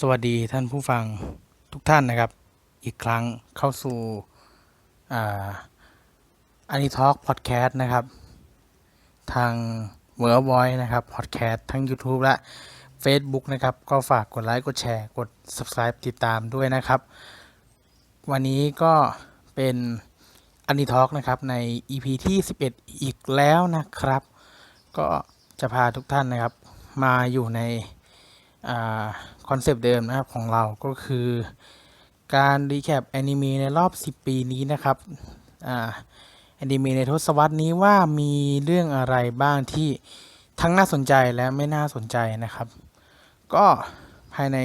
สวัสดีท่านผู้ฟังทุกท่านนะครับ อีกครั้งเข้าสู่อันนี้ทอล์กพอดแคสต์นะครับ ทางเวอร์บอยนะครับพอดแคสต์ทั้ง YouTube และ Facebook นะครับ ก็ฝากกดไลค์กดแชร์กด Subscribe ติดตามด้วยนะครับ วันนี้ก็เป็นอันนี้ทอล์กนะครับ ใน EP ที่ 11 อีกแล้วนะครับ ก็จะพาทุกท่านนะครับ มาอยู่ใน คอนเซปต์เดิมนะครับของเราก็คือการรีแคปแอนิเมะในรอบ 10 ปีนี้นะครับแอนิเมะในทศวรรษนี้ว่ามีเรื่องอะไรบ้างที่ทั้งน่าสนใจและไม่น่าสนใจนะครับ ก็ภายใน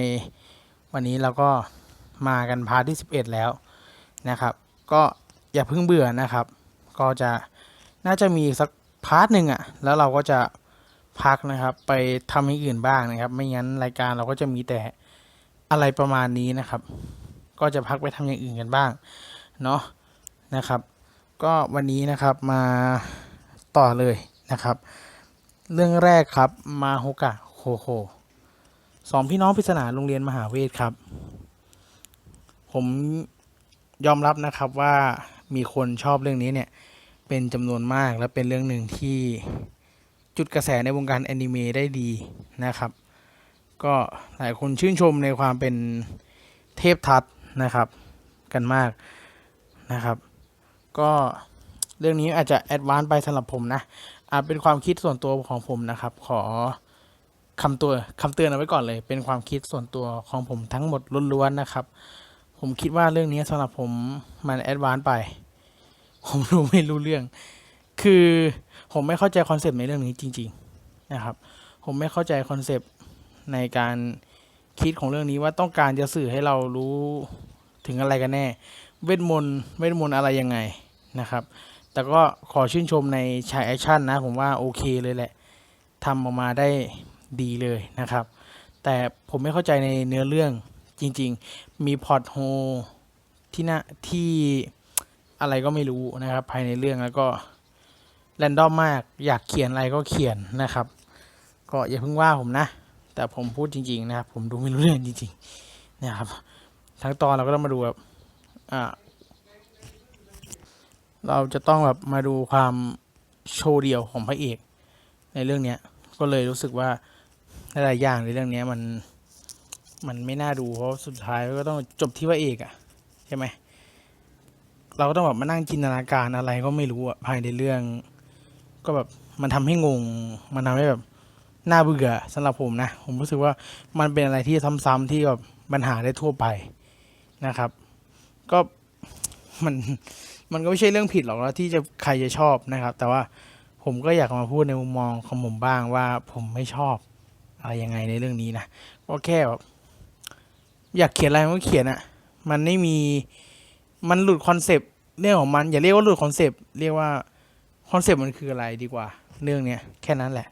วันนี้เราก็มากันพาร์ทที่ 11 แล้วนะครับ ก็อย่าเพิ่งเบื่อนะครับ ก็จะน่าจะมีสักพาร์ทหนึ่งอะ่ะแล้วเราก็จะ พักนะครับ ไปทำอย่างอื่นบ้างนะครับ ไม่งั้นรายการเราก็จะมีแต่อะไรประมาณนี้นะครับ ก็จะพักไปทำอย่างอื่นกันบ้างเนาะนะครับ ก็วันนี้นะครับมาต่อเลยนะครับ เรื่องแรกครับมาโฮกะโคโคสองพี่น้องปริศนาโรงเรียนมหาเวทครับ ผมยอมรับนะครับว่ามีคนชอบเรื่องนี้เนี่ยเป็นจำนวนมากและเป็นเรื่องหนึ่งที่ จุดกระแสในวงการแอนิเมะได้ดีนะครับ ก็หลายคนชื่นชมในความเป็นเทพทัศน์นะครับกันมากนะครับ ก็เรื่องนี้อาจจะแอดวานซ์ไปสำหรับผมนะอาจเป็นความคิดส่วนตัวของผมนะครับ ขอคำตัวคำเตือนเอาไว้ก่อนเลย เป็นความคิดส่วนตัวของผมทั้งหมดล้วนๆนะครับ ผมคิดว่าเรื่องนี้สำหรับผมมันแอดวานซ์ไป ผมรู้ไม่รู้เรื่อง คือผมไม่เข้าใจคอนเซปต์ในเรื่องนี้จริง ๆนะครับ ผมไม่เข้าใจคอนเซปต์ในการคิดของเรื่องนี้ว่าต้องการจะสื่อให้เรารู้ถึงอะไรกันแน่ เวทมนต์เวทมนต์อะไรยังไงนะครับ แต่ก็ขอชื่นชมในชายแอคชั่นนะผมว่าโอเคเลยแหละทำออกมาได้ดีเลยนะครับ แต่ผมไม่เข้าใจในเนื้อเรื่องจริง ๆ มีพอร์ตโฮที่น่าที่อะไรก็ไม่รู้นะครับ ภายในเรื่องแล้วก็ แรนดอมมากอยากเขียนอะไรก็เขียนนะครับ ก็อย่าเพิ่งว่าผมนะ แต่ผมพูดจริงๆนะครับผมดูไม่รู้เรื่องจริงๆนะครับทั้งตอนเราก็ต้องมาดูแบบอ่าเราจะต้องแบบมาดูความโชว์เดียวของพระเอกในเรื่องเนี้ยก็เลยรู้สึกว่าหลายอย่างในเรื่องเนี้ยมันมันไม่น่าดูเพราะสุดท้ายก็ต้องจบที่พระเอกอะใช่ไหมเราก็ต้องแบบมานั่งจินตนาการอะไรก็ไม่รู้อะภายในเรื่อง ก็แบบมันทำให้งง มันทำให้แบบน่าเบื่อสำหรับผมนะ ผมรู้สึกว่ามันเป็นอะไรที่ซ้ำๆที่แบบปัญหาได้ทั่วไปนะครับ ก็มันมันก็ไม่ใช่เรื่องผิดหรอกแล้วที่จะใครจะชอบนะครับ แต่ว่าผมก็อยากมาพูดในมุมมองของผมบ้างว่าผมไม่ชอบอะไรยังไงในเรื่องนี้นะก็แค่แบบอยากเขียนอะไรมันก็เขียนอะมันไม่มีมันหลุดคอนเซปต์เรื่องของมันอย่าเรียกว่าหลุดคอนเซปต์เรียกว่า คอนเซปต์มันคืออะไรดีกว่า เรื่องเนี้ยแค่นั้นแหละ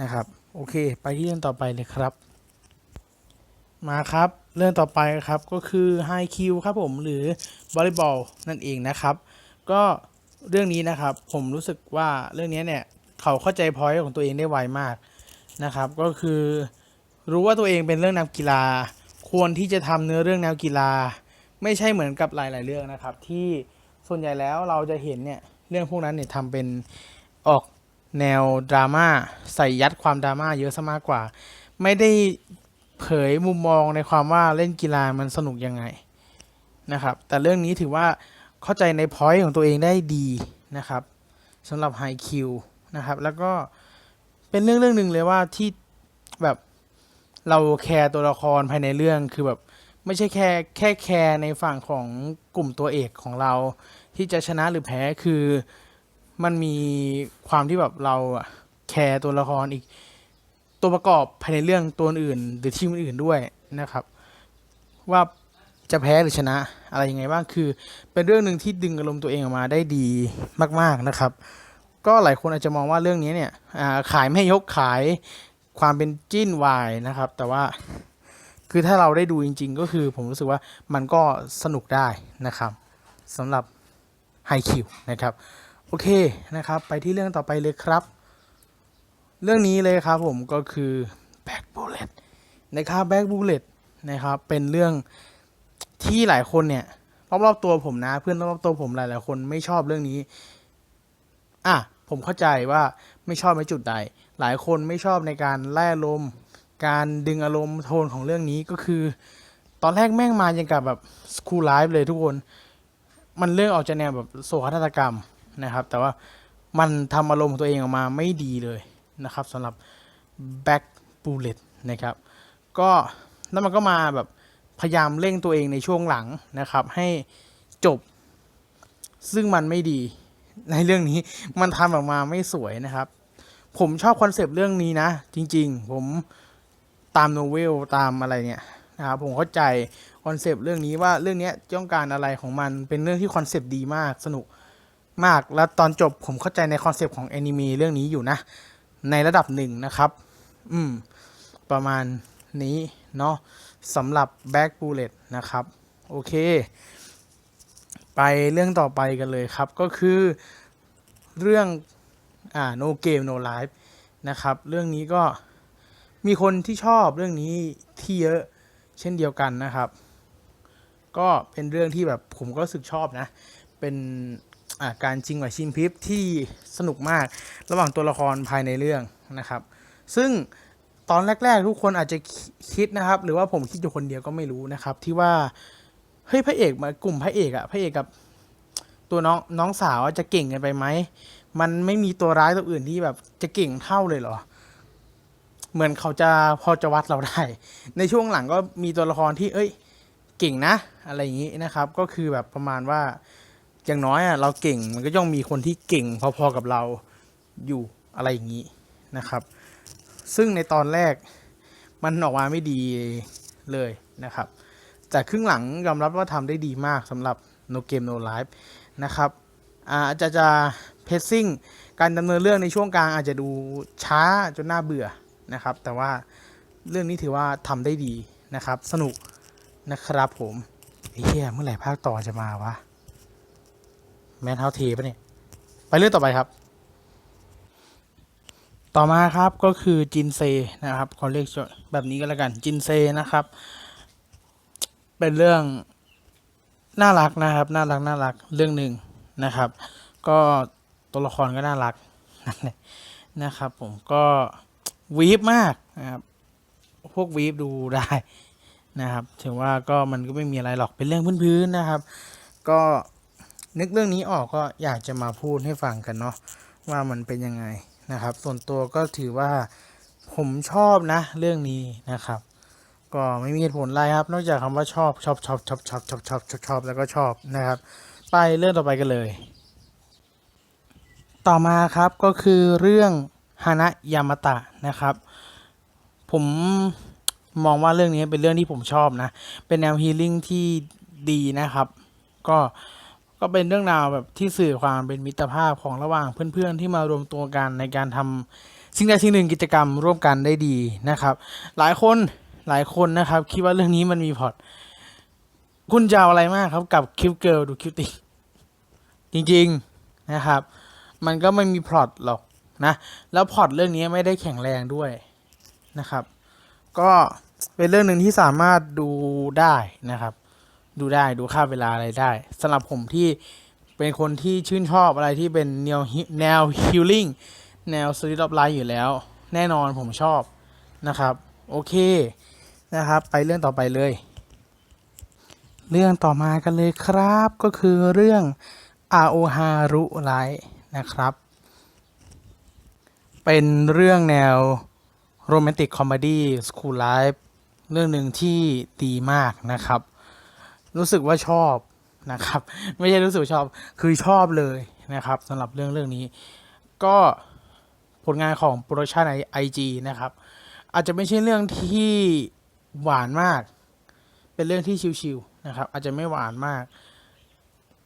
นะครับ โอเค ไปที่เรื่องต่อไปเลยครับ มาครับ เรื่องต่อไปครับก็คือไฮคิวครับผมหรือวอลลย์บอลนั่นเองนะครับ ก็เรื่องนี้นะครับผมรู้สึกว่าเรื่องนี้เนี่ยเขาเข้าใจพอยต์ของตัวเองได้ไวมากนะครับ ก็คือรู้ว่าตัวเองเป็นเรื่องนักกีฬา ควรที่จะทำเนื้อเรื่องแนวกีฬา ไม่ใช่เหมือนกับหลาย ๆ เรื่องนะครับ ที่ส่วนใหญ่แล้วเราจะเห็นเนี่ย รื่องพวกนั้นเนี่ยทำเป็นออกแนวดราม่าใส่ยัดความดราม่าเยอะซะมากกว่า ไม่ได้เผยมุมมองในความว่าเล่นกีฬามันสนุกยังไงนะครับ แต่เรื่องนี้ถือว่าเข้าใจในพอยต์ของตัวเองได้ดีนะครับสำหรับไฮคิวนะครับ แล้วก็เป็นเรื่องเรื่องหนึ่งเลยว่าที่แบบเราแคร์ตัวละครภายในเรื่องคือแบบไม่ใช่แค่แค่แคร์ในฝั่งของกลุ่มตัวเอกของเรา ที่จะชนะหรือแพ้คือมันมีความที่แบบเราแคร์ตัวละครอีก ตัวประกอบภายในเรื่องตัวอื่น หรือทีมอื่นด้วยนะครับ ว่าจะแพ้หรือชนะอะไรยังไงบ้างคือ เป็นเรื่องหนึ่งที่ดึงอารมณ์ตัวเองออกมาได้ดีมาก ๆนะครับ ก็หลายคนอาจจะมองว่าเรื่องนี้เนี่ยขายไม่ยกขายความเป็นจิ้นวายนะครับ แต่ว่าคือถ้าเราได้ดูจริง ๆ ก็คือผมรู้สึกว่ามันก็สนุกได้นะครับสำหรับ ไฮคิวนะครับ โอเคนะครับ ไปที่เรื่องต่อไปเลยครับ เรื่องนี้เลยครับผมก็คือ Back Bullet นะครับ Back Bullet นะครับเป็นเรื่องที่หลายคนเนี่ยรอบๆตัวผมนะ เพื่อนรอบๆตัวผมหลายๆคนไม่ชอบเรื่องนี้ อะผมเข้าใจว่าไม่ชอบในจุดใด หลายคนไม่ชอบในการแล่ลม การดึงอารมณ์โทนของเรื่องนี้ก็คือ ตอนแรกแม่งมาอย่างกับแบบสคูลไลฟ์เลยทุกคน มันเรื่องออกจะแนวแบบโศกนาฏกรรมนะครับ แต่ว่ามันทำอารมณ์ของตัวเองออกมาไม่ดีเลยนะครับสำหรับ Back Bullet นะครับก็แล้วมันก็มาแบบพยายามเร่งตัวเองในช่วงหลังนะครับ ให้จบซึ่งมันไม่ดีในเรื่องนี้มันทำออกมาไม่สวยนะครับ ผมชอบคอนเซปต์เรื่องนี้นะ จริง ๆ ผมตามโนเวลตามอะไรเนี่ย นะครับผมเข้าใจคอนเซปต์เรื่องนี้ว่าเรื่องนี้ต้องการอะไรของมันเป็นเรื่องที่คอนเซปต์ดีมากสนุกมากแล้วตอนจบผมเข้าใจในคอนเซปต์ของแอนิเมะเรื่องนี้อยู่นะ ในระดับหนึ่งนะครับ อืม ประมาณนี้เนาะสำหรับ Back Bullet นะครับ โอเค ไปเรื่องต่อไปกันเลยครับ ก็คือเรื่องอ่า No Game No Life นะครับ เรื่องนี้ก็มีคนที่ชอบเรื่องนี้ที่เยอะ เช่นเดียวกันนะครับ ก็เป็นเรื่องที่แบบผมก็รู้สึกชอบนะ เป็นการจริงไหวชิมพริบที่สนุกมากระหว่างตัวละครภายในเรื่องนะครับ ซึ่งตอนแรก ๆ ทุกคนอาจจะคิดนะครับ หรือว่าผมคิดอยู่คนเดียวก็ไม่รู้นะครับ ที่ว่าเฮ้ยพระเอกมากลุ่มพระเอกอะพระเอกกับตัวน้องน้องสาวจะเก่งกันไปไหมมันไม่มีตัวร้ายตัวอื่นที่แบบจะเก่งเท่าเลยเหรอ เหมือนเขาจะพอจะวัดเราได้ ในช่วงหลังก็มีตัวละครที่ เอ้ย เก่งนะ อะไรอย่างนี้นะครับ ก็คือแบบประมาณว่าอย่างน้อยอะเราเก่งมันก็ย่อมมีคนที่เก่งพอๆกับเราอยู่อะไรอย่างนี้นะครับ ซึ่งในตอนแรกมันออกมาไม่ดีเลยนะครับ แต่ครึ่งหลังยอมรับว่าทำได้ดีมากสำหรับ No Game No Life นะครับอาอาจจะจะเพซซิ่งการดำเนินเรื่องในช่วงกลางอาจจะดูช้าจนน่าเบื่อ นะครับ แต่ว่าเรื่องนี้ถือว่าทำได้ดีนะครับ สนุกนะครับผมเฮียเมื่อไหร่ภาคต่อจะมาวะ แมนเฮาทีปะเนี่ย ไปเรื่องต่อไปครับ ต่อมาครับก็คือจินเซนะครับขอเรียกแบบนี้ก็แล้วกันจินเซนะครับ เป็นเรื่องน่ารักนะครับ น่ารักน่ารักเรื่องหนึ่งนะครับ ก็ตัวละครก็น่ารักนั่นแหละนะครับ ผมก็ วีฟมากนะครับพวกวีฟดูได้นะครับถือว่าก็มันก็ไม่มีอะไรหรอกเป็นเรื่องพื้นๆนะครับ ก็นึกเรื่องนี้ออกก็อยากจะมาพูดให้ฟังกันเนาะว่ามันเป็นยังไงนะครับ ส่วนตัวก็ถือว่าผมชอบนะเรื่องนี้นะครับ ก็ไม่มีเหตุผลอะไรครับ นอกจากคำว่าชอบชอบชอบชอบชอบชอบชอบชอบชอบแล้วก็ชอบนะครับ ไปเรื่องต่อไปกันเลย ต่อมาครับก็คือเรื่อง ฮานะยามาตะนะครับ ผมมองว่าเรื่องนี้เป็นเรื่องที่ผมชอบนะ เป็นแนวฮีลิ่งที่ดีนะครับ ก็ก็เป็นเรื่องราวแบบที่สื่อความเป็นมิตรภาพของระหว่างเพื่อนๆ ที่มารวมตัวกันในการทำสิ่งใดสิ่งหนึ่งกิจกรรมร่วมกันได้ดีนะครับ หลายคนหลายคนนะครับ คิดว่าเรื่องนี้มันมีพอตคุณจะเอาอะไรมากครับกับคิวเกิลดูคิวติจริง ๆนะครับ มันก็ไม่มีพล็อตหรอก นะ แล้วพล็อตเรื่องนี้ไม่ได้แข็งแรงด้วยนะครับ ก็เป็นเรื่องหนึ่งที่สามารถดูได้นะครับ ดูได้ดูค่าเวลาอะไรได้สำหรับผมที่เป็นคนที่ชื่นชอบอะไรที่เป็นแนวแนวฮิลลิ่งแนวสลิดออฟไลท์อยู่แล้ว แน่นอนผมชอบนะครับ โอเคนะครับ ไปเรื่องต่อไปเลย เรื่องต่อมากันเลยครับก็คือเรื่องอาโอฮารุไลนะครับ เป็นเรื่องแนวโรแมนติกคอมเมดี้สคูลไลฟ์เรื่องหนึ่งที่ดีมากนะครับ รู้สึกว่าชอบนะครับ ไม่ใช่รู้สึกชอบคือชอบเลยนะครับสำหรับเรื่องเรื่องนี้ ก็ผลงานของโปรดักชันไอจีนะครับ อาจจะไม่ใช่เรื่องที่หวานมาก เป็นเรื่องที่ชิวๆนะครับ อาจจะไม่หวานมาก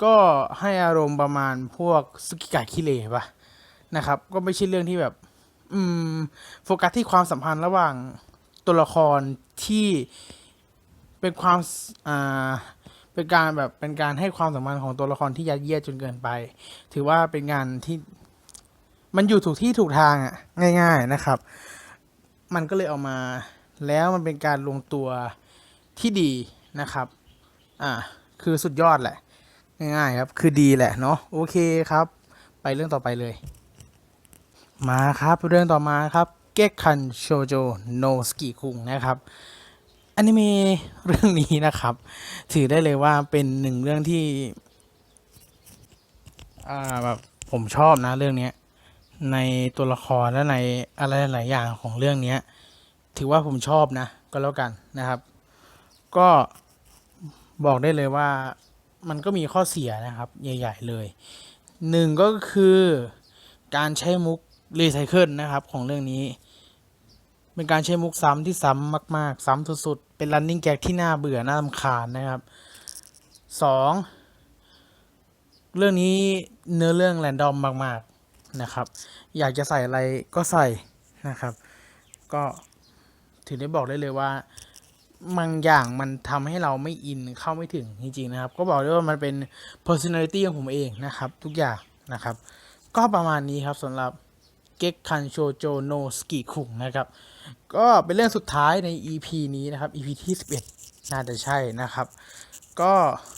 ก็ให้อารมณ์ประมาณพวกสกิกะคิเลปะนะครับ ก็ไม่ใช่เรื่องที่แบบ อืม โฟกัสที่ความสัมพันธ์ระหว่างตัวละครที่เป็นความอ่าเป็นการแบบเป็นการให้ความสำคัญของตัวละครที่ยัดเยียดจนเกินไป ถือว่าเป็นงานที่มันอยู่ถูกที่ถูกทางอะง่าย ๆนะครับ มันก็เลยเออกมา แล้วมันเป็นการลงตัวที่ดีนะครับ อ่า คือสุดยอดแหละ ง่ายๆครับ คือดีแหละเนาะโอเคครับ ไปเรื่องต่อไปเลย มาครับเรื่องต่อมาครับเกคันโชโจโนสกิคุงนะครับอนิเมะเรื่องนี้นะครับ ถือได้เลยว่าเป็นหนึ่งเรื่องที่อ่าแบบผมชอบนะเรื่องนี้ในตัวละครและในอะไรหลายอย่างของเรื่องนี้ถือว่าผมชอบนะก็แล้วกันนะครับ ก็บอกได้เลยว่ามันก็มีข้อเสียนะครับ ใหญ่ ๆ เลยหนึ่งก็คือการใช้มุก รีไซเคิลนะครับของเรื่องนี้ เป็นการใช้มุกซ้ำที่ซ้ำมาก ๆ ซ้ำสุด ๆ เป็น running gag ที่น่าเบื่อน่ารำคาญนะครับสองเรื่องนี้เนื้อเรื่องแรนดอมมาก ๆ นะครับ อยากจะใส่อะไรก็ใส่นะครับ ก็ถือได้บอกได้เลยว่าบางอย่างมันทำให้เราไม่อินเข้าไม่ถึงจริงๆนะครับ ก็บอกได้ว่ามันเป็น personality ของผมเองนะครับ ทุกอย่างนะครับ ก็ประมาณนี้ครับสำหรับ เก็กคันโชโจโนสกิคุงนะครับ ก็เป็นเรื่องสุดท้ายใน EP นี้นะครับ EP ที่ 11 น่าจะใช่นะครับ ก็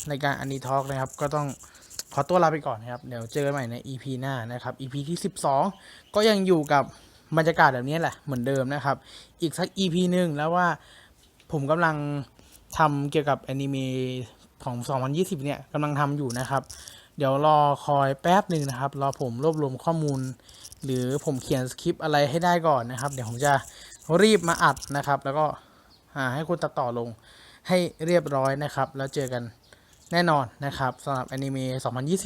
ในการอันนี้ทอล์กนะครับ ก็ต้องขอตัวลาไปก่อนนะครับ เดี๋ยวเจอกันใหม่ใน EP หน้านะครับ EP ที่ 12 ก็ยังอยู่กับบรรยากาศแบบนี้แหละเหมือนเดิมนะครับ อีกสัก EP หนึ่งแล้วว่าผมกำลังทำเกี่ยวกับแอนิเมะของ 2020 เนี่ยกำลังทำอยู่นะครับ เดี๋ยวรอคอยแป๊บหนึ่งนะครับ รอผมรวบรวมข้อมูล หรือผมเขียนสคริปต์อะไรให้ได้ก่อนนะครับ เดี๋ยวผมจะรีบมาอัดนะครับ แล้วก็หาให้คุณตัดต่อลงให้เรียบร้อยนะครับ แล้วเจอกันแน่นอนนะครับสำหรับแอนิเมะ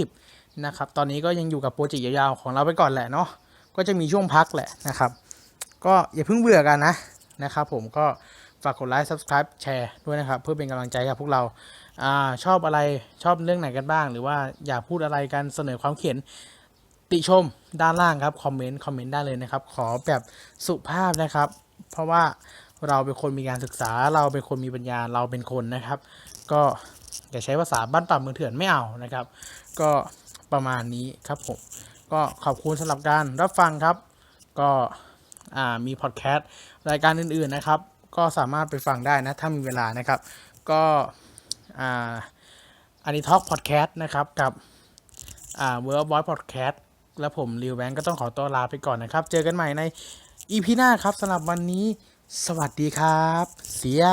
2020 นะครับ ตอนนี้ก็ยังอยู่กับโปรเจกต์ยาวๆของเราไปก่อนแหละเนาะก็จะมีช่วงพักแหละนะครับ ก็อย่าเพิ่งเบื่อกันนะนะครับผมก็ฝากกดไลค์ subscribe แชร์ด้วยนะครับ เพื่อเป็นกำลังใจกับพวกเราอาชอบอะไรชอบเรื่องไหนกันบ้าง หรือว่าอยากพูดอะไรกันเสนอความเขียน ติชมด้านล่างครับคอมเมนต์คอมเมนต์ได้เลยนะครับ ขอแบบสุภาพนะครับ เพราะว่าเราเป็นคนมีการศึกษา เราเป็นคนมีปัญญาเราเป็นคนนะครับ ก็อย่าใช้ภาษาบ้านป่าเมืองเถื่อนไม่เอานะครับ ก็ประมาณนี้ครับผมก็ขอบคุณสำหรับการรับฟังครับ ก็มีพอดแคสต์รายการอื่นๆนะครับ ก็สามารถไปฟังได้นะ ถ้ามีเวลานะครับ ก็อันนี้ทอล์กพอดแคสต์นะครับกับเวิร์บอยพอดแคสต์ และผมริวแบงก์ก็ต้องขอตัวลาไปก่อนนะครับ เจอกันใหม่ในอีพีหน้าครับสำหรับวันนี้ สวัสดีครับ เสีย